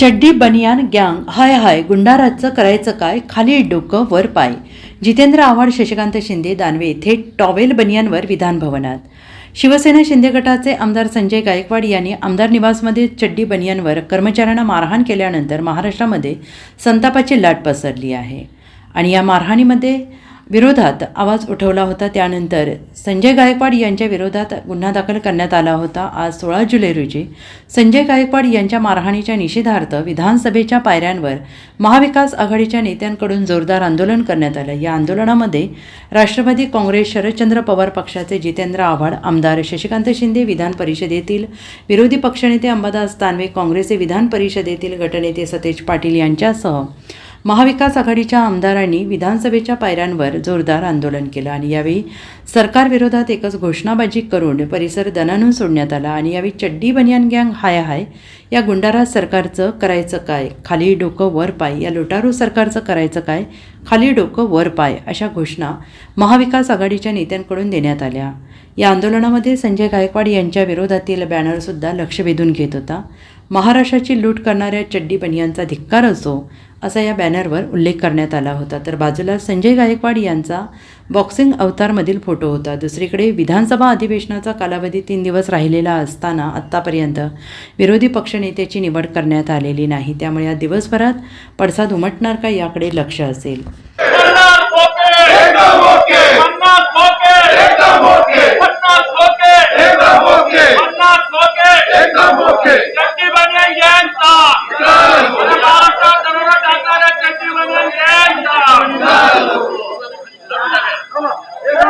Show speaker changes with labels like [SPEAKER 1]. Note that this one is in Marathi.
[SPEAKER 1] चड्डी बनियान गँग हाय हाय गुंडाराजचं करायचं काय? खाली डोकं वर पाय. जितेंद्र आव्हाड शशिकांत शिंदे दानवे थेट टॉवेल बनियानवर विधान भवनात. शिवसेना शिंदे गटाचे आमदार संजय गायकवाड यांनी आमदार निवासमध्ये चड्डी बनियानवर कर्मचाऱ्यांना मारहाण केल्यानंतर महाराष्ट्रामध्ये संतापाची लाट पसरली आहे. आणि या मारहाणीमध्ये विरोधात आवाज उठवला होता. त्यानंतर संजय गायकवाड यांच्या विरोधात गुन्हा दाखल करण्यात आला होता. आज सोळा जुलै रोजी संजय गायकवाड यांच्या मारहाणीच्या निषेधार्थ विधानसभेच्या पायऱ्यांवर महाविकास आघाडीच्या नेत्यांकडून जोरदार आंदोलन करण्यात आलं. या आंदोलनामध्ये राष्ट्रवादी काँग्रेस शरदचंद्र पवार पक्षाचे जितेंद्र आव्हाड आमदार शशिकांत शिंदे विधान परिषदेतील विरोधी पक्षनेते अंबादास दानवे काँग्रेसचे विधान परिषदेतील गटनेते सतेज पाटील यांच्यासह महाविकास आघाडीच्या आमदारांनी विधानसभेच्या पायऱ्यांवर जोरदार आंदोलन केलं आणि यावेळी सरकारविरोधात एकच घोषणाबाजी करून परिसर दणानून सोडण्यात आला आणि यावेळी चड्डी बनियान गँग हाय हाय या गुंडाराज सरकारचं करायचं काय? खाली डोकं वर पाय. या लोटारू सरकारचं करायचं काय? खाली डोकं वर पाय अशा घोषणा महाविकास आघाडीच्या नेत्यांकडून देण्यात आल्या. या आंदोलनामध्ये संजय गायकवाड यांच्या विरोधातील बॅनरसुद्धा लक्ष वेधून घेत होता. महाराष्ट्राची लूट करणाऱ्या चड्डी बनियांचा धिक्कार असो असा या बॅनरवर उल्लेख करण्यात आला होता. तर बाजूला संजय गायकवाड यांचा बॉक्सिंग अवतारमधील फोटो होता. दुसरीकडे विधानसभा अधिवेशनाचा कालावधी तीन दिवस राहिलेला असताना आत्तापर्यंत विरोधी पक्षनेत्याची निवड करण्यात आलेली नाही. त्यामुळे या दिवसभरात पडसाद उमटणार का याकडे लक्ष असेल.